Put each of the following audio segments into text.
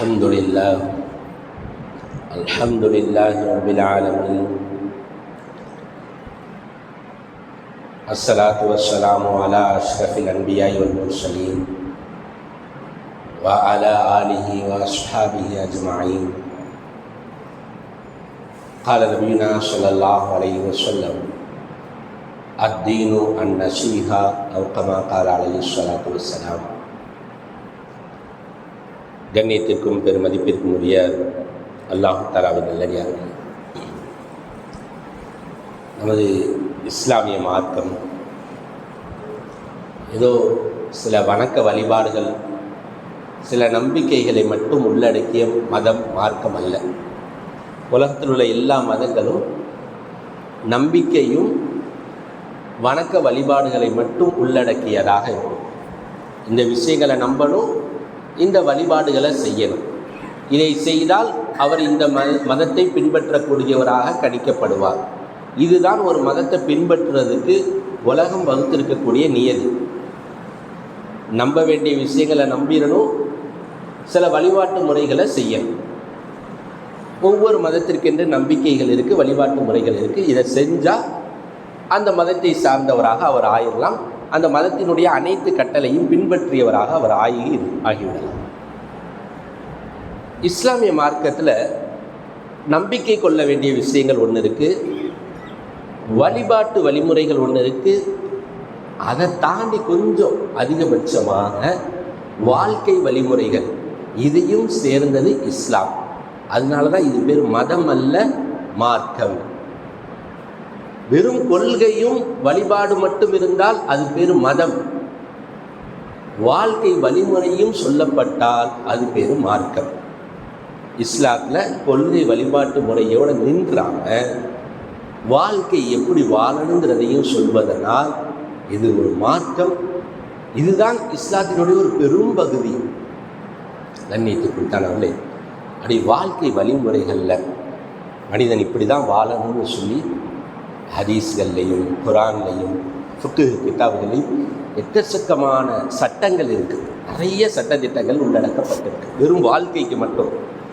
الحمد لله. الحمد لله رب العالمين. الصلاة والسلام على أشرف الأنبياء والمرسلين وعلى آله وأصحابه أجمعين. قال نبينا صلى الله عليه وسلم الدين النصيحة أو كما قال عليه الصلاة والسلام. கண்ணியத்திற்கும் பெருமதிப்பிற்கும் உரிய அல்லாஹு தாலாவின் நல்லடியார்கள். நமது இஸ்லாமிய மார்க்கம் ஏதோ சில வணக்க வழிபாடுகள் சில நம்பிக்கைகளை மட்டும் உள்ளடக்கிய மதம் மார்க்கம் அல்ல. உலகத்தில் உள்ள எல்லா மதங்களும் நம்பிக்கையும் வணக்க வழிபாடுகளை மட்டும் உள்ளடக்கியதாக இருக்கும். இந்த விஷயங்களை நம்பணும் இந்த வழிபாடுகளை செய்யணும். இதை செய்தால் அவர் இந்த ம மதத்தை பின்பற்றக்கூடியவராக கணிக்கப்படுவார். இதுதான் ஒரு மதத்தை பின்பற்றுறதுக்கு உலகம் வகுத்திருக்கக்கூடிய நியதி. நம்ப வேண்டிய விஷயங்களை நம்பிடணும். சில வழிபாட்டு முறைகளை செய்யணும். ஒவ்வொரு மதத்திற்கென்று நம்பிக்கைகள் இருக்குது வழிபாட்டு முறைகள் இருக்குது இதை செஞ்சால் அந்த மதத்தை சார்ந்தவராக அவர் ஆயிடலாம் அந்த மதத்தினுடைய அனைத்து கட்டளையும் பின்பற்றியவராக அவர் ஆகி ஆகிவிடலாம். இஸ்லாமிய மார்க்கத்தில் நம்பிக்கை கொள்ள வேண்டிய விஷயங்கள் ஒன்று இருக்குது வழிபாட்டு வழிமுறைகள் ஒன்று இருக்குது அதை தாண்டி கொஞ்சம் அதிகபட்சமாக வாழ்க்கை வழிமுறைகள் இதையும் சேர்ந்தது இஸ்லாம். அதனால தான் இது பேர் மதம் அல்ல மார்க்கம். வெறும் கொள்கையும் வழிபாடு மட்டும் இருந்தால் அது பேர் மதம். வாழ்க்கை வழிமுறையும் சொல்லப்பட்டால் அது பேர் மார்க்கம். இஸ்லாத்தில் கொள்கை வழிபாட்டு முறையோடு நின்றாம வாழ்க்கை எப்படி வாழணுங்கிறதையும் சொல்வதனால் இது ஒரு மார்க்கம். இதுதான் இஸ்லாத்தினுடைய ஒரு பெரும் பகுதி. கண்ணியத்துக்குள்தானவர்களே அப்படி வாழ்க்கை வழிமுறைகளில் மனிதன் இப்படி தான் வாழணும்னு சொல்லி ஹதீஸ்கள்லையும் குரான்லையும் ஃபுக்கு கிட்டாபுகளையும் எக்கச்சக்கமான சட்டங்கள் இருக்குது நிறைய சட்டத்திட்டங்கள் உள்ளடக்கப்பட்டிருக்கு. வெறும் வாழ்க்கைக்கு மட்டும்.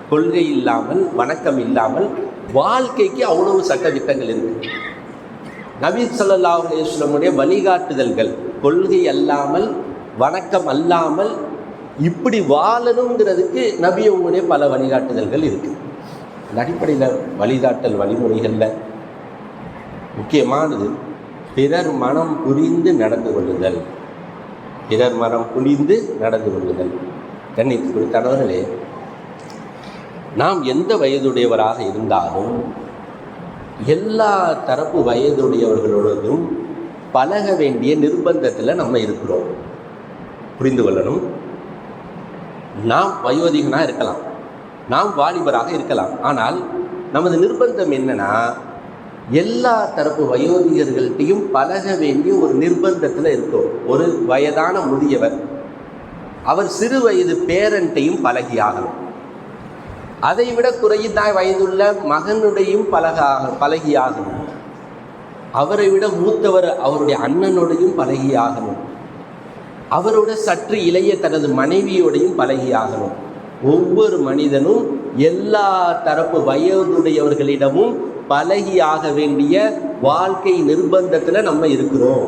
கொள்கை இல்லாமல் வணக்கம் இல்லாமல் வாழ்க்கைக்கு அவ்வளவு சட்டத்திட்டங்கள் இருக்குது நபீத் சல்லா அலுவலமுடைய வழிகாட்டுதல்கள் கொள்கை அல்லாமல் வணக்கம் அல்லாமல் இப்படி வாழணுங்கிறதுக்கு நபியவங்களுடைய பல வழிகாட்டுதல்கள் இருக்குது அடிப்படையில் வழிகாட்டல் வழிமுறைகளில் முக்கியமானது பிறர் மனம் புரிந்து நடந்து கொள்ளுதல். பிறர் மனம் புரிந்து நடந்து கொள்ளுதல். கண்ணித்து குறித்தானவர்களே நாம் எந்த வயதுடையவராக இருந்தாலும் எல்லா தரப்பு வயதுடையவர்களோடதும் பழக வேண்டிய நிர்பந்தத்தில் நம்ம இருக்கிறோம். புரிந்து கொள்ளணும். நாம் வயோதிகனாக இருக்கலாம். நாம் வாலிபராக இருக்கலாம். ஆனால் நமது நிர்பந்தம் என்னென்னா எல்லா தரப்பு வயோதிகர்கள்ட்டையும் பழக வேண்டிய ஒரு நிர்பந்தத்தில் இருக்கும். ஒரு வயதான முதியவர் அவர் சிறு வயது பேரண்ட்டையும் பழகி ஆகணும். அதை விட குறைந்தாய் வயதுள்ள மகனுடையும் பழக பழகி ஆகணும். அவரை விட மூத்தவர் அவருடைய அண்ணனோடையும் பழகி ஆகணும். அவரோட சற்று இளைய தனது மனைவியோடையும் பழகி ஆகணும். ஒவ்வொரு மனிதனும் எல்லா தரப்பு வயதுடையவர்களிடமும் பழகி ஆக வேண்டிய வாழ்க்கை நிர்பந்தத்தில் நம்ம இருக்கிறோம்.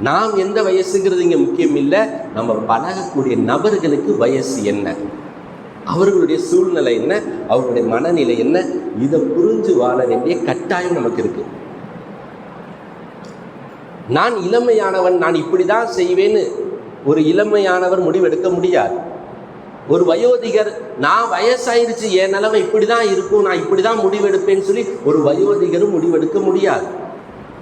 நாம் எந்த வயசுங்கிறது இங்கே முக்கியம் இல்லை. நம்ம பழகக்கூடிய நபர்களுக்கு வயசு என்ன? அவர்களுடைய சூழ்நிலை என்ன? அவர்களுடைய மனநிலை என்ன? இதை புரிஞ்சு வாழ வேண்டிய கட்டாயம் நமக்கு இருக்கு. நான் இளமையானவன் நான் இப்படி தான் செய்வேன்னு ஒரு இளமையானவர் முடிவெடுக்க முடியாது. ஒரு வயோதிகர் நான் வயசாயிருச்சு என் நிலைமை இப்படி தான் இருக்கும் நான் இப்படி தான் முடிவெடுப்பேன்னு சொல்லி ஒரு வயோதிகரும் முடிவெடுக்க முடியாது.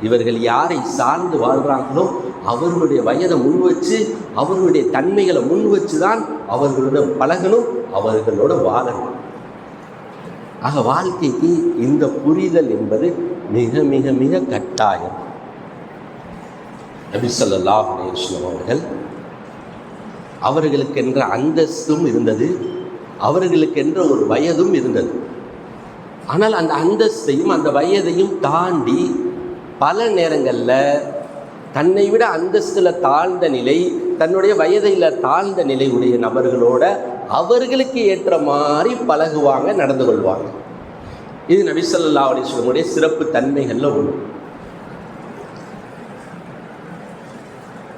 இவர்கள் யாரை சார்ந்து வாழ்கிறாங்களோ அவர்களுடைய வயதை முன் வச்சு அவர்களுடைய தன்மைகளை முன் வச்சு தான் அவர்களோட பழகணும் அவர்களோட வாழணும். ஆக வாழ்க்கைக்கு இந்த புரிதல் என்பது மிக மிக மிக கட்டாயம். நபிசல்லாஹ் அலேஸ்லம் அவர்கள் அவர்களுக்கென்ற அந்தஸ்தும் இருந்தது. அவர்களுக்கென்ற ஒரு வயதும் இருந்தது. ஆனால் அந்த அந்தஸ்தையும் அந்த வயதையும் தாண்டி பல நேரங்களில் தன்னை விட அந்தஸ்தில் தாழ்ந்த நிலை தன்னுடைய வயதில் தாழ்ந்த நிலை உடைய நபர்களோட அவர்களுக்கு ஏற்ற மாதிரி பழகுவாங்க நடந்து கொள்வாங்க. இது நபிசல்லா ஸல்லல்லாஹு அலைஹி சிறப்பு தன்மைகளில் ஒன்று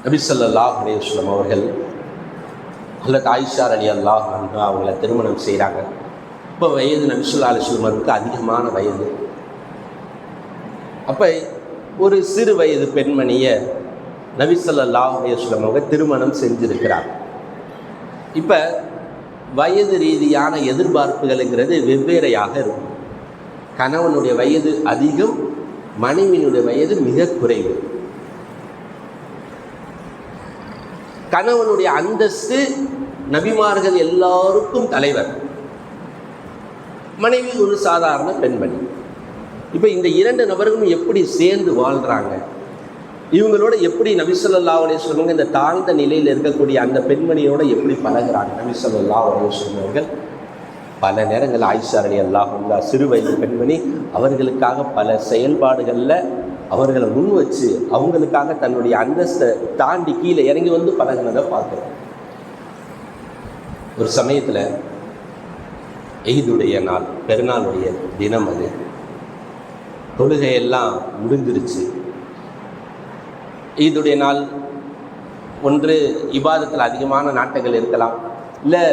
நபிசல்லா ஸல்லல்லாஹு அவர்கள் அல்லது ஆயிஷா அலி அல்லாஹ் அவங்கள திருமணம் செய்கிறாங்க இப்போ வயது நபிசுல்லா அலிஸ்லமருக்கு அதிகமான வயது. அப்போ ஒரு சிறு வயது பெண்மணியை நபிசல்லாஹ் அலிஸ்லம் அவங்க திருமணம் செஞ்சுருக்கிறார் இப்போ வயது ரீதியான எதிர்பார்ப்புகளுங்கிறது வெவ்வேறையாக இருக்கும். கணவனுடைய வயது அதிகம் மனைவியினுடைய வயது மிக குறைவு. கணவனுடைய அந்தஸ்து நபிமார்கள் எல்லாருக்கும் தலைவர். மனைவி ஒரு சாதாரண பெண்மணி. இப்போ இந்த இரண்டு நபர்களும் எப்படி சேர்ந்து வாழ்கிறாங்க இவங்களோட எப்படி நபிசல்லா அலையம் இந்த தாழ்ந்த நிலையில் இருக்கக்கூடிய அந்த பெண்மணியோட எப்படி பழகுறாங்க? நபிசல்லா அலையம் பல நேரங்கள் ஆயிஷா அல்லாஹ் சிறு வயது பெண்மணி அவர்களுக்காக பல செயல்பாடுகளில் அவர்களை முன் வச்சு அவங்களுக்காக தன்னுடைய அந்தஸ்தை தாண்டி கீழே இறங்கி வந்து பழகினதை பார்க்குறோம். ஒரு சமயத்தில் எய்துடைய நாள் பெருநாளுடைய தினம் அது. தொழுகையெல்லாம் முடிஞ்சிருச்சு. ஈதுடைய நாள் ஒன்று இபாதத்தில் அதிகமான நாட்டங்கள் இருக்கலாம். இல்லை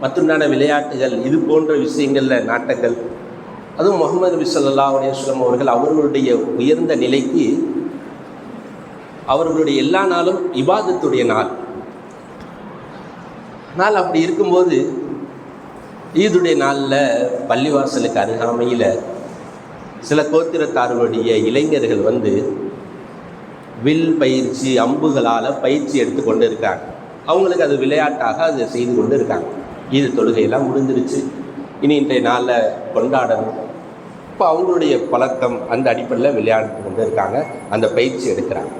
மற்றொன்றான விளையாட்டுகள் இது போன்ற விஷயங்களில் நாட்டங்கள் அதுவும் முகமது நபி ஸல்லல்லாஹு அலைஹி அவர்கள் அவர்களுடைய உயர்ந்த நிலைக்கு அவர்களுடைய எல்லா நாளும் இபாதத்துடைய நாள். நாள் அப்படி இருக்கும்போது ஈதுடைய நாளில் பள்ளிவாசலுக்கு அருகாமையில் சில கோத்திரத்தார்களுடைய இளைஞர்கள் வந்து வில் பயிற்சி அம்புகளால் பயிற்சி எடுத்து கொண்டு இருக்காங்க அவங்களுக்கு அது விளையாட்டாக அதை செய்து கொண்டு இருக்காங்க ஈது தொழுகையெல்லாம் முடிஞ்சிருச்சு. இனி இன்றைய நாளில் கொண்டாடணும். இப்போ அவங்களுடைய பழக்கம் அந்த அடிப்படையில் விளையாண்டு கொண்டு இருக்காங்க. அந்த பயிற்சி எடுக்கிறாங்க.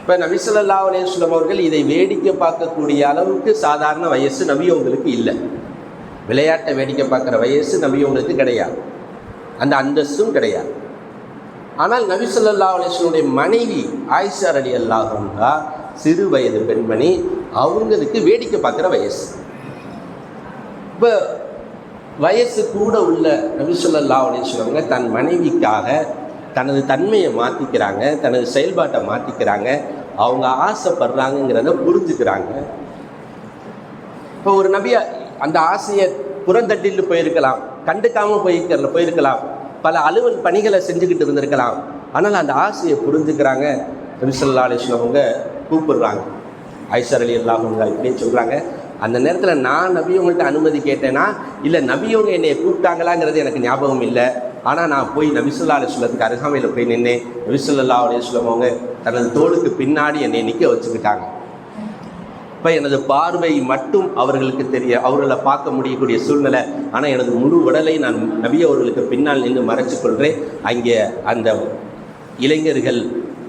இப்போ நபிசல்லா ஸல்லல்லாஹு அவர்கள் இதை வேடிக்கை பார்க்கக்கூடிய அளவுக்கு சாதாரண வயசு நபியவங்களுக்கு இல்லை. விளையாட்டை வேடிக்கை பார்க்குற வயசு நபியவங்களுக்கு கிடையாது. அந்த அந்தஸ்தும் கிடையாது. ஆனால் நபிசல்லா அலேஸ்வனுடைய மனைவி ஆயிஷார் அடி அல்லாஹா சிறு வயது பெண்மணி அவங்களுக்கு வேடிக்கை பார்க்குற வயசு. இப்போ வயசு கூட உள்ள நபிசுல்லா ஸல்லல்லாஹு அலைஹி தன் மனைவிக்காக தனது தன்மையை மாற்றிக்கிறாங்க தனது செயல்பாட்டை மாற்றிக்கிறாங்க அவங்க ஆசைப்படுறாங்கங்கிறத புரிஞ்சுக்கிறாங்க. இப்போ ஒரு நபி அந்த ஆசையை புறந்தட்டிட்டு போயிருக்கலாம் கண்டுக்காமல் போயிருக்கிற போயிருக்கலாம் பல அலுவல் பணிகளை செஞ்சுக்கிட்டு இருந்திருக்கலாம் ஆனால் அந்த ஆசையை புரிஞ்சுக்கிறாங்க. நபிசல்லா அலிஸ்லவங்க கூப்பிடுறாங்க. ஐஷர் அலி அல்லாஹங்க இப்படின்னு சொல்கிறாங்க அந்த நேரத்தில் நான் நபியவங்கள்ட்ட அனுமதி கேட்டேன்னா இல்லை நபியவங்க என்னை கூப்பிட்டாங்களாங்கிறது எனக்கு ஞாபகம் இல்லை. ஆனால் நான் போய் நபிசுல்லா அலிஸ்லத்துக்கு அருகாமையில் போய் நின்னேன். நபிசுல்லா அலிஸ்லம் அவங்க தனது தோளுக்கு பின்னாடி என்னை நிற்க வச்சுக்கிட்டாங்க. இப்போ எனது பார்வை மட்டும் அவர்களுக்கு தெரிய அவர்களை பார்க்க முடியக்கூடிய சூழ்நிலை. ஆனால் எனது முழு உடலை நான் நபி அவர்களுக்கு பின்னால் நின்று மறைச்சு கொள்கிறேன் அங்கே அந்த இளைஞர்கள்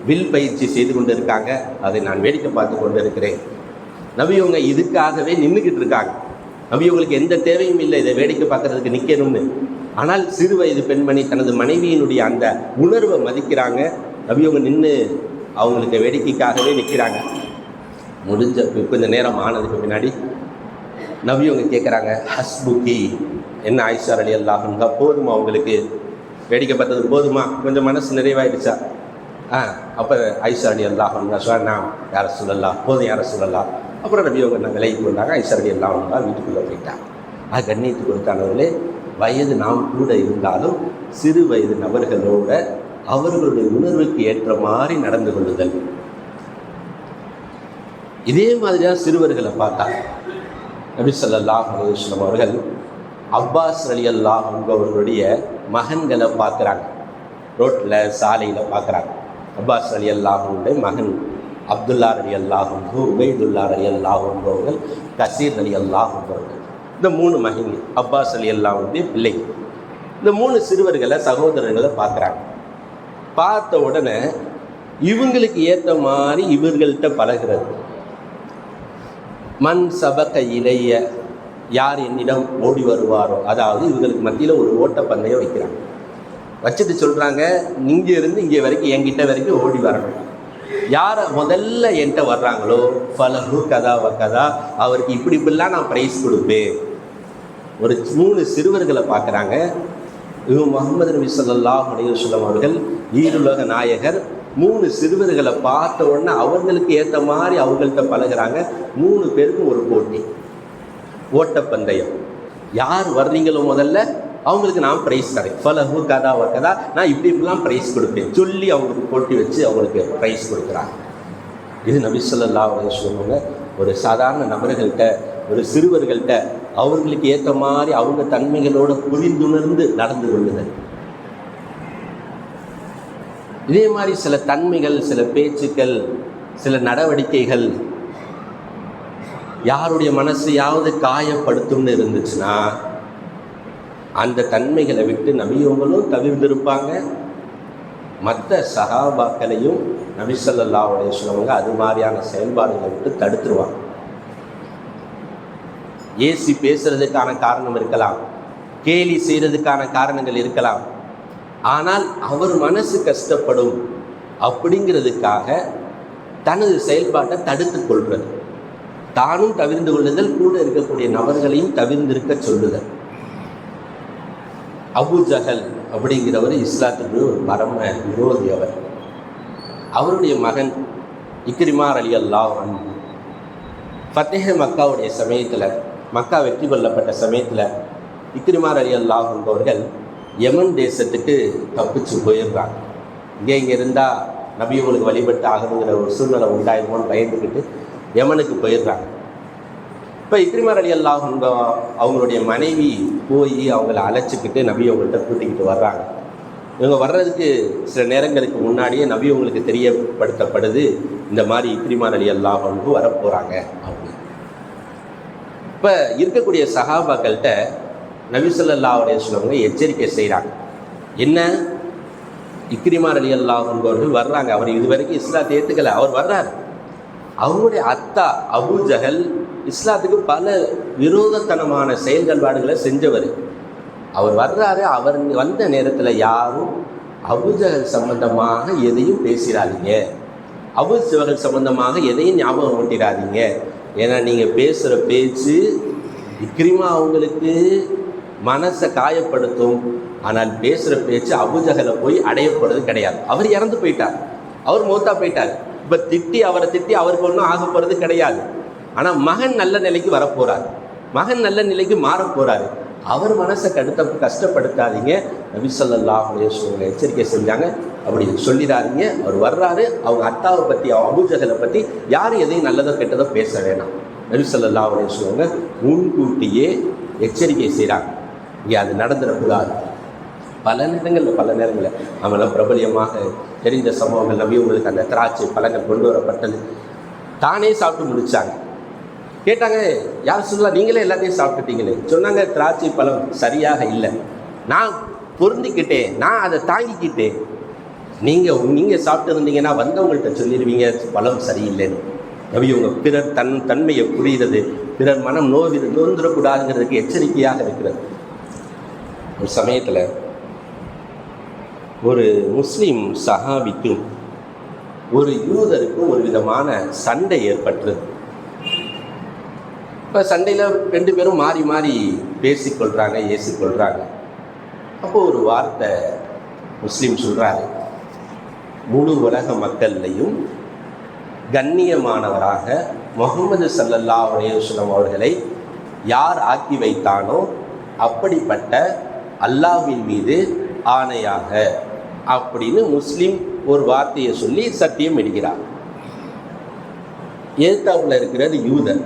வில் பயிற்சி செய்து கொண்டு இருக்காங்க அதை நான் வேடிக்கை பார்த்து கொண்டு இருக்கிறேன் நபியவங்க இதுக்காகவே நின்றுக்கிட்டு இருக்காங்க. நபியவங்களுக்கு எந்த தேவையும் இல்லை இதை வேடிக்கை பார்க்கறதுக்கு நிற்கணும்னு ஆனால் சிறு வயது பெண்மணி தனது மனைவியினுடைய அந்த உணர்வை மதிக்கிறாங்க. நபியவங்க நின்று அவங்களுக்கு வேடிக்கைக்காகவே நிற்கிறாங்க முடிஞ்ச இப்போ கொஞ்ச நேரம் ஆனதுக்கு பின்னாடி நபியவங்க கேட்குறாங்க ஹஸ்புக்கி என்ன ஆயிஷார் அலி அல்லாஹுங்க போதுமா அவங்களுக்கு வேடிக்கை பார்த்தது போதுமா? கொஞ்சம் மனசு நிறைவாயிடுச்சா? ஆ அப்போ ஐஷா அலி அல்லாஹுங்க சொன்னா யார சொல்லலாம் போதும் யார சொல்லலாம் அப்புறம் நபியவங்க நான் விலைக்கு வந்தாங்க ஐஷா எல்லாம் வந்தால் வீட்டுக்குள்ளே போயிட்டாங்க. அது கண்ணியத்து கொடுத்தானவர்களே வயது நாம் கூட இருந்தாலும் சிறு வயது நபர்களோட அவர்களுடைய உணர்வுக்கு ஏற்ற மாதிரி நடந்து கொள்ளுதல். இதே மாதிரியாக சிறுவர்களை பார்த்தா நபி ஸல்லல்லாஹு அலைஹி அவர்கள் அப்பாஸ் அலி அல்லாஹ் அவர்களுடைய மகன்களை பார்க்குறாங்க. ரோட்டில் சாலையில் பார்க்குறாங்க. அப்பாஸ் அலி அல்லாஹனுடைய மகன் அப்துல்லா அலி அல்லாஹும் உபைதுல்லா அலி அல்லாஹ் அவர்கள் கசீர் அலி அல்லாஹும் அவர்கள். இந்த மூணு மகிங்க அப்பாஸ் அலி அல்லாஹுடைய பிள்ளைங்க இந்த மூணு சிறுவர்களை சகோதரர்களை பார்க்குறாங்க. பார்த்த உடனே இவங்களுக்கு ஏற்ற மாதிரி இவர்கள்ட்ட பழகிறது. மண் சபக்க இளைய யார் என்னிடம் ஓடி வருவாரோ? அதாவது இவங்களுக்கு மத்தியில் ஒரு ஓட்டப்பந்தயம் வைக்கிறாங்க. வச்சுட்டு சொல்கிறாங்க இங்கே இருந்து இங்கே வரைக்கும் என்கிட்ட வரைக்கும் ஓடி வரணும். யார் முதல்ல என்கிட்ட வர்றாங்களோ ஃபலஹு கதா வ கதா அவருக்கு இப்படி இப்படிலாம் நான் ப்ரைஸ் கொடுப்பேன். ஒரு மூணு சிறுவர்களை பார்க்குறாங்க. இவங்க முகமது நபி ஸல்லல்லாஹு அலைஹி வஸல்லம் அவர்கள் ஈருலக நாயகர். மூணு சிறுவர்களை பார்த்த உடனே அவர்களுக்கு ஏற்ற மாதிரி அவங்கள்ட்ட பழகுறாங்க. மூணு பேருக்கும் ஒரு போட்டி. ஓட்டப்பந்தயம். யார் வர்றீங்களோ முதல்ல அவங்களுக்கு நான் ப்ரைஸ் தரேன். ஃபலஹு கதா வ கதா நான் இப்படி இப்படிலாம் ப்ரைஸ் கொடுப்பேன். சொல்லி அவங்களுக்கு போட்டி வச்சு அவங்களுக்கு ப்ரைஸ் கொடுக்குறாங்க. இது நபிசல்லா ஸல்லல்லாஹு சொல்லுவாங்க ஒரு சாதாரண நபர்கள்ட்ட ஒரு சிறுவர்கள்ட்ட அவர்களுக்கு ஏற்ற மாதிரி அவங்க தன்மைகளோட புரிந்துணர்ந்து நடந்து கொள்ளுதல். இதே மாதிரி சில தன்மைகள் சில பேச்சுக்கள் சில நடவடிக்கைகள் யாருடைய மனசையாவது காயப்படுத்தும்னு இருந்துச்சுன்னா அந்த தன்மைகளை விட்டு நபியவங்களும் தவிர்ந்திருப்பாங்க. மற்ற சகாபாக்களையும் நபிசல்லா ஸல்லல்லாஹு அது மாதிரியான செயல்பாடுகளை விட்டு தடுத்துருவாங்க. ஏசி பேசுறதுக்கான காரணம் இருக்கலாம் கேலி செய்கிறதுக்கான காரணங்கள் இருக்கலாம். ஆனால் அவர் மனசு கஷ்டப்படும் அப்படிங்கிறதுக்காக தனது செயல்பாட்டை தடுத்து கொள்வது தானும் தவிர்ந்து கொள்ளுதல் கூட இருக்கக்கூடிய நபர்களையும் தவிர்ந்திருக்க சொல்லுதல். அபு ஜஹல் அப்படிங்கிறவர் இஸ்லாத்துக்கு ஒரு பரம விரோதி அவர். அவருடைய மகன் இக்ரிமார் அலி அல்லாஹ் ஃபத்தேஹ மக்காவுடைய சமயத்தில் மக்கா வெற்றி கொள்ளப்பட்ட சமயத்தில் இக்ரிமார் அலி அல்லாஹ் என்பவர்கள் யமன் தேசத்துக்கு தப்பிச்சு போயிடுறாங்க இங்கே இங்கே இருந்தால் நபியவங்களுக்கு வழிபட்டு ஆகணுங்கிற ஒரு சூழ்நிலை உண்டாயிருமோன்னு பயந்துக்கிட்டு யமனுக்கு போயிடுறாங்க இப்போ இக்ரிமர் அலி அல்லாஹ் அவங்களுடைய மனைவி போய் அவங்கள அழைச்சிக்கிட்டு நபி அவங்கள்ட்ட கூட்டிக்கிட்டு வர்றாங்க. இவங்க வர்றதுக்கு சில நேரங்களுக்கு முன்னாடியே நபி அவங்களுக்கு தெரியப்படுத்தப்படுது இந்த மாதிரி இக்ரிமார் அலி அல்லாஹ் வந்து வரப்போகிறாங்க அப்படின்னு. இப்போ இருக்கக்கூடிய சகாபாக்கள்கிட்ட நபி ஸல்லல்லாஹு அலைஹி எச்சரிக்கை செய்கிறாங்க என்ன? இக்ரிமார் அலி அல்லாஹ் என்பவர்கள் வர்றாங்க. அவர் இதுவரைக்கும் இஸ்லாத்தை ஏற்றுக்கலை அவர் வர்றாரு. அவங்களுடைய அத்தா அபு ஜஹல் இஸ்லாத்துக்கு பல விரோதத்தனமான செயல்கள்பாடுகளை செஞ்சவர். அவர் வர்றாரு அவர் வந்த நேரத்தில் யாரும் அபுஜகல் சம்பந்தமாக எதையும் பேசிடாதீங்க அபு ஜஹல் சம்பந்தமாக எதையும் ஞாபகம் ஓட்டிடாதீங்க ஏன்னா நீங்கள் பேசுகிற பேச்சு இக்ரிமா அவங்களுக்கு மனசை காயப்படுத்தும். ஆனால் பேசுகிற பேச்சு அபுஜகலை போய் அடையப்படுறது கிடையாது. அவர் இறந்து போயிட்டார். அவர் மூத்தா போயிட்டார். இப்போ திட்டி அவரை திட்டி அவருக்கு ஒன்றும் ஆக போகிறது கிடையாது. ஆனால் மகன் நல்ல நிலைக்கு வரப்போகிறார் மகன் நல்ல நிலைக்கு மாறப் அவர் மனசை கடுத்த கஷ்டப்படுத்தாதீங்க. நபி ஸல்லல்லாஹு எச்சரிக்கை செஞ்சாங்க. அப்படி சொல்லிடாதீங்க. அவர் வர்றாரு. அவங்க அத்தாவை பற்றி அவங்க அபூஜகலை பற்றி யார் எதையும் நல்லதோ கெட்டதோ பேச வேணாம். நபி ஸல்லல்லாஹு அலைஹி முன்கூட்டியே எச்சரிக்கை செய்கிறாங்க இங்கே அது நடந்துடக்கூடாது பல நேரங்களில் பல நேரங்களில் நம்மளாம் பிரபலியமாக தெரிந்த சம்பவங்கள் நம்பி உங்களுக்கு அந்த திராட்சை பழங்கள் கொண்டு வரப்பட்டது. தானே சாப்பிட்டு முடித்தாங்க கேட்டாங்க யார் சொல்லலாம் நீங்களே எல்லாத்தையும் சாப்பிட்டுட்டீங்களே. சொன்னாங்க திராட்சை பழம் சரியாக இல்லை. நான் பொருந்திக்கிட்டேன். நான் அதை தாங்கிக்கிட்டேன். நீங்கள் நீங்கள் சாப்பிட்டு இருந்தீங்கன்னா வந்தவங்கள்ட்ட சொல்லிடுவீங்க பழம் சரியில்லைன்னு. நபி உங்கள் பிறர் தன் தன்மையை புரிகிறது. பிறர் மனம் நோவி நோந்துடக்கூடாதுங்கிறதுக்கு எச்சரிக்கையாக இருக்கிறது. ஒரு சமயத்தில் ஒரு முஸ்லீம் சஹாபிக்கும் ஒரு யூதருக்கும் ஒரு விதமான சண்டை ஏற்பட்டது இப்போ சண்டையில் ரெண்டு பேரும் மாறி மாறி பேசிக்கொள்கிறாங்க ஏசிக்கொள்கிறாங்க அப்போ ஒரு வார்த்தை முஸ்லீம் சொல்கிறாரு முழு உலக மக்கள்லையும் கண்ணியமானவராக முகமது சல்லல்லா அலைஹி அவர்களை யார் ஆக்கி வைத்தானோ அப்படிப்பட்ட அல்லாவின் மீது ஆணையாக அப்படின்னு முஸ்லீம் ஒரு வார்த்தையை சொல்லி சத்தியம் எடுக்கிறார் எதிர்த்தாப்புல இருக்கிறது யூதன்?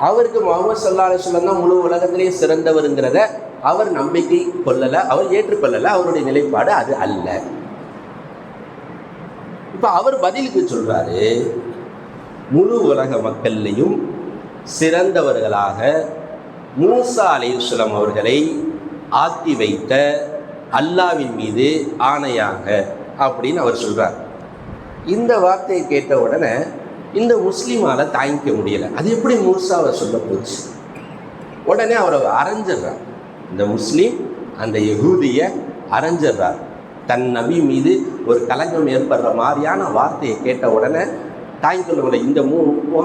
அவருக்கு முகமது சல்லா அலிஸ்லாம் தான் முழு உலகத்திலேயே சிறந்தவருங்கிறத அவர் நம்பிக்கை கொள்ளலை அவர் ஏற்றுக்கொள்ளலை அவருடைய நிலைப்பாடு அது அல்ல. இப்போ அவர் பதிலுக்கு சொல்கிறாரு முழு உலக மக்கள்லையும் சிறந்தவர்களாக மூசா அலையுஸ்லாம் அவர்களை ஆக்கி வைத்த அல்லாவின் மீது ஆணையாக அப்படின்னு அவர் சொல்கிறார் இந்த வார்த்தையை கேட்ட உடனே இந்த முஸ்லீமால் தாங்கிக்க முடியலை. அது எப்படி மூசாவை சொல்ல போச்சு? உடனே அவரை அரைஞ்சிடுறார். இந்த முஸ்லீம் அந்த யகூதிய அரைஞ்சிடுறார். தன் நபி மீது ஒரு கலங்கம் ஏற்படுற மாதிரியான வார்த்தையை கேட்ட உடனே தாய் இந்த மூ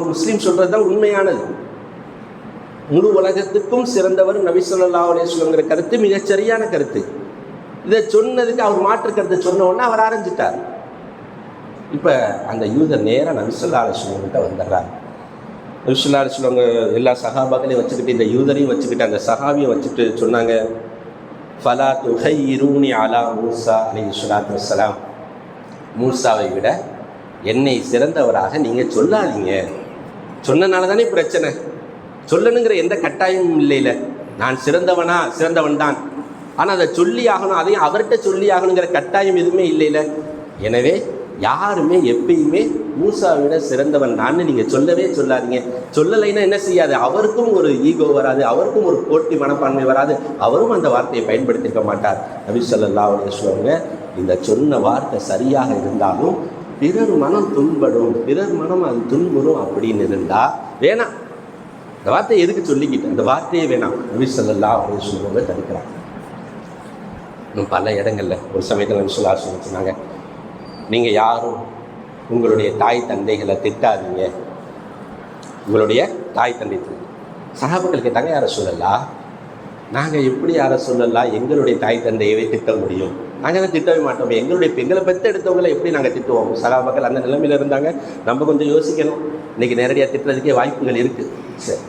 முஸ்லீம் சொல்கிறது தான் உண்மையானது. முழு உலகத்துக்கும் சிறந்தவர் நபி சொல்லா அலைஹி கருத்து மிகச் சரியான கருத்து. இதை சொன்னதுக்கு அவர் மாற்று கருத்தை சொன்ன உடனே அவர் ஆரம்பிச்சிட்டார் இப்போ அந்த யூதர் நேராக நபிசுல்லா ஸல்லல்லாஹு வந்துடுறாரு நபிசுல்லா கிட்ட எல்லா சகாபாக்களையும் வச்சுக்கிட்டு இந்த யூதரையும் வச்சுக்கிட்டு அந்த சஹாபியை வச்சுட்டு சொன்னாங்க ஃபலா துஹையிரூனி அலா மூசா அலி ஸலாத்து வஸ்ஸலாம். மூசாவை விட என்னை சிறந்தவராக நீங்கள் சொல்லாதீங்க. சொன்னனால தானே பிரச்சனை. சொல்லணுங்கிற எந்த கட்டாயமும் இல்லைல்ல நான் சிறந்தவனா? சிறந்தவன் தான் ஆனால் அதை சொல்லி ஆகணும் அதையும் அவர்கிட்ட சொல்லி ஆகணுங்கிற கட்டாயம் எதுவுமே இல்லைல எனவே யாருமே எப்பயுமே மூசாவை விட சிறந்தவன். நான் நீங்கள் சொல்லவே சொல்லாதீங்க. சொல்லலைன்னா என்ன செய்யாது? அவருக்கும் ஒரு ஈகோ வராது அவருக்கும் ஒரு போட்டி மனப்பான்மை வராது. அவரும் அந்த வார்த்தையை பயன்படுத்தியிருக்க மாட்டார். நபி சொல்லல்லா சொல்லுவாங்க இந்த சொன்ன வார்த்தை சரியாக இருந்தாலும் பிறர் மனம் துன்படும் பிறர் மனம் அது துன்புறும் அப்படின்னு இருந்தால் வேணாம். இந்த வார்த்தையை எதுக்கு சொல்லிக்கிட்டு அந்த வார்த்தையே வேணாம். நபி சொல்லல்லா அலைஹி சொல்லுவாங்க தடுக்கிறாங்க இன்னும் பல இடங்களில் ஒரு சமயத்தில் நபி சொல்லா சொன்னாங்க நீங்கள் யாரும் உங்களுடைய தாய் தந்தைகளை திட்டாதீங்க. உங்களுடைய தாய் தந்தை சகாபக்கள் கேட்டாங்க யாரை சொல்லலாம் நாங்கள் எப்படி யாரை சொல்லலாம் எங்களுடைய தாய் தந்தையவே திட்ட முடியும். நாங்கள் தான் திட்டவே மாட்டோம். எங்களுடைய எங்களை பெற்று எடுத்தவங்களை எப்படி நாங்கள் திட்டுவோம்? சகாபக்கள் அந்த நிலைமையில் இருந்தாங்க. நம்ம கொஞ்சம் யோசிக்கணும். இன்றைக்கி நேரடியாக திட்டுறதுக்கே வாய்ப்புகள் இருக்குது சரி.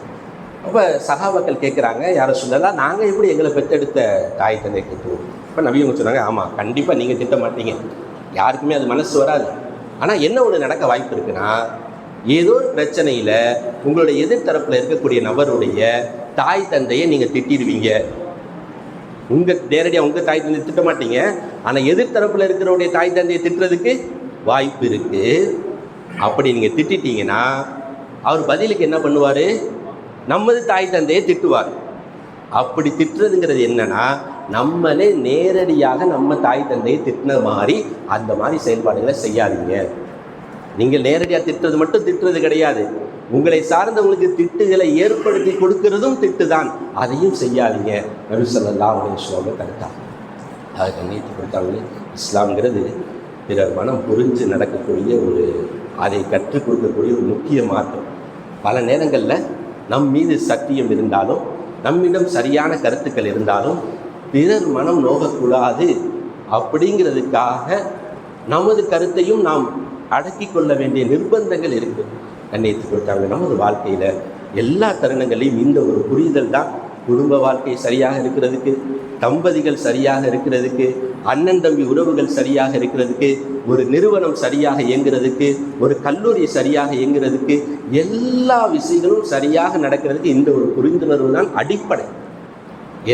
அப்போ சகாபாக்கள் கேட்குறாங்க யாரை சொல்லலாம் நாங்கள் எப்படி எங்களை பெற்றெடுத்த தாய் தந்தை திட்டுவோம்? இப்போ நபியவங்க சொன்னாங்க ஆமாம் கண்டிப்பாக நீங்கள் திட்ட மாட்டீங்க. யாருக்குமே அது மனசு வராது. ஆனால் என்ன ஒன்று நடக்க வாய்ப்பு இருக்குன்னா ஏதோ ஒரு பிரச்சனையில் உங்களுடைய எதிர்த்தரப்பில் இருக்கக்கூடிய நபருடைய தாய் தந்தையை நீங்கள் திட்டிடுவீங்க உங்கள் நேரடியாக உங்கள் தாய் தந்தை திட்ட மாட்டீங்க. ஆனால் எதிர்த்தரப்பில் இருக்கிறவருடைய தாய் தந்தையை திட்டுறதுக்கு வாய்ப்பு இருக்குது அப்படி நீங்கள் திட்டிட்டீங்கன்னா அவர் பதிலுக்கு என்ன பண்ணுவார்? நமது தாய் தந்தையை திட்டுவார். அப்படி திட்டுறதுங்கிறது என்னன்னா நம்மளே நேரடியாக நம்ம தாய் தந்தையை திட்டின மாதிரி அந்த மாதிரி செயல்பாடுகளை செய்யாதீங்க. நீங்கள் நேரடியாக திட்டுறது மட்டும் திட்டுறது கிடையாது. உங்களை சார்ந்தவங்களுக்கு திட்டுகளை ஏற்படுத்தி கொடுக்கிறதும் திட்டு தான் அதையும் செய்யாதீங்க. நபி ஸல்லல்லாஹு அலைஹி வஸல்லம் அதை கண்ணியத்தை கொடுத்தாங்களே இஸ்லாம்ங்கிறது பிறர் மனம் புரிஞ்சு நடக்கக்கூடிய ஒரு அதை கற்றுக் கொடுக்கக்கூடிய ஒரு முக்கிய மாற்றம். பல நேரங்களில் நம் மீது சத்தியம் இருந்தாலும் நம்மிடம் சரியான கருத்துக்கள் இருந்தாலும் பிறர் மனம் நோகக்கூடாது. அப்படிங்கிறதுக்காக நமது கருத்தையும் நாம் அடக்கி கொள்ள வேண்டிய நிர்பந்தங்கள் இருக்கு கண்ணியத்து கொடுத்தாங்க. நமது வாழ்க்கையில் எல்லா தருணங்களையும் இந்த ஒரு புரிதல் தான். குடும்ப வாழ்க்கை சரியாக இருக்கிறதுக்கு தம்பதிகள் சரியாக இருக்கிறதுக்கு அண்ணன் தம்பி உறவுகள் சரியாக இருக்கிறதுக்கு ஒரு நிறுவனம் சரியாக இயங்குறதுக்கு ஒரு கல்லூரி சரியாக இயங்குறதுக்கு எல்லா விஷயங்களும் சரியாக நடக்கிறதுக்கு இந்த ஒரு புரிந்துணர்வு தான் அடிப்படை.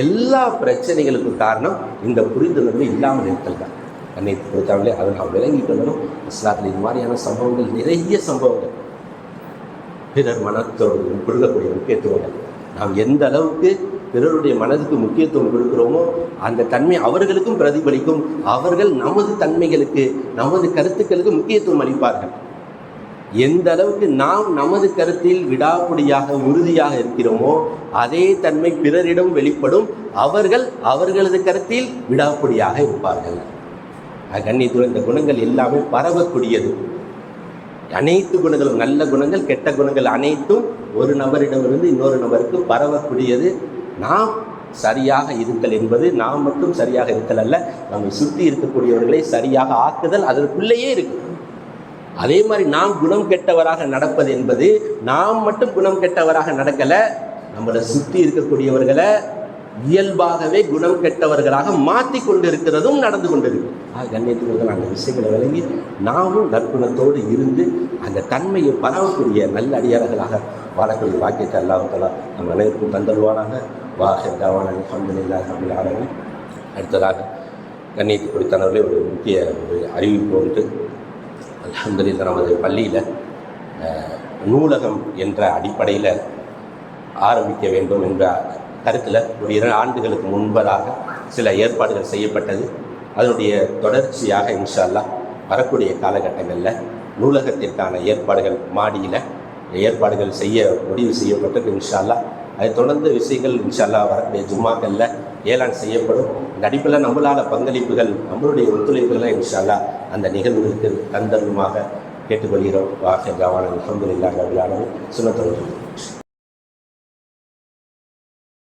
எல்லா பிரச்சனைகளுக்கும் காரணம் இந்த புரிந்துணர்வு இல்லாமல் இருக்கல் தான். அன்னை கொடுத்தாங்களே அதை நாம் விளங்கிட்டு கொள்ளணும் இஸ்லாத்தில் இது மாதிரியான சம்பவங்கள் நிறைய சம்பவங்கள். பிறர் மனத்தோடு கொடுக்கக்கூடிய முக்கியத்துவங்கள். நாம் எந்த அளவுக்கு பிறருடைய மனதுக்கு முக்கியத்துவம் கொடுக்கிறோமோ அந்த தன்மை அவர்களுக்கும் பிரதிபலிக்கும். அவர்கள் நமது தன்மைகளுக்கு நமது கருத்துக்களுக்கு முக்கியத்துவம் அளிப்பார்கள். எந்த அளவுக்கு நாம் நமது கருத்தில் விடாப்பிடியாக உறுதியாக இருக்கிறோமோ அதே தன்மை பிறரிடம் வெளிப்படும். அவர்கள் அவர்களது கருத்தில் விடாப்பிடியாக இருப்பார்கள். கண்ணியத்துடன் இந்த குணங்கள் எல்லாமே பரவக்கூடியது. அனைத்து குணங்களும் நல்ல குணங்கள் கெட்ட குணங்கள் அனைத்தும் ஒரு நபரிடமிருந்து இன்னொரு நபருக்கு பரவக்கூடியது. நாம் சரியாக இருத்தல் என்பது நாம் மட்டும் சரியாக இருத்தல் அல்ல. நம்மை சுற்றி இருக்கக்கூடியவர்களை சரியாக ஆக்குதல் அதற்குள்ளேயே இருக்கு. அதே மாதிரி நாம் குணம் கெட்டவராக நடப்பது என்பது நாம் மட்டும் குணம் கெட்டவராக நடக்கலை நம்மளை சுற்றி இருக்கக்கூடியவர்களை இயல்பாகவே குணம் கெட்டவர்களாக மாற்றி கொண்டு இருக்கிறதும் நடந்து கொண்டிருக்கு. ஆக கண்ணியத்துக்கு அந்த விஷயங்களை விளங்கி நாமும் நற்குணத்தோடு இருந்து அந்த தன்மையை பரவக்கூடிய நல்ல அடியார்களாக வாழக்கூடிய வாக்கியத்தை அல்லாஹாலா நம் அனைவருக்கும் தந்தல்வானாக வாஹிதாவான அலமதுல்லாஹ் அப்படின்னு ஆலமி அடுத்ததாக கண்ணியத்தை ஒரு முக்கிய ஒரு அறிவிப்பு ஒன்று அல்ஹம்துலில்லாஹ் நமது பள்ளியில் நூலகம் என்ற அடிப்படையில் ஆரம்பிக்க வேண்டும் என்ற கருத்தில் ஒரு இரண்டு ஆண்டுகளுக்கு முன்பதாக சில ஏற்பாடுகள் செய்யப்பட்டது. அதனுடைய தொடர்ச்சியாக இன்ஷால்லா வரக்கூடிய காலகட்டங்களில் நூலகத்திற்கான ஏற்பாடுகள் மாடியில் ஏற்பாடுகள் செய்ய முடிவு செய்யப்பட்டது இன்ஷால்லா அதை தொடர்ந்து விஷயங்கள் இன்ஷால்லா வரக்கூடிய ஜும்மாக்களில் ஏலான் செய்யப்படும். இந்த அடிப்பில் நம்மளால் பங்களிப்புகள் நம்மளுடைய ஒத்துழைப்புகளை இன்ஷால்லா அந்த நிகழ்வுகளுக்கு தந்தருமாக கேட்டுக்கொள்கிறோம். வாசல் ஜாவான அலமதுல்லாஹ் ரபிலாலும் சுனத்தொழில்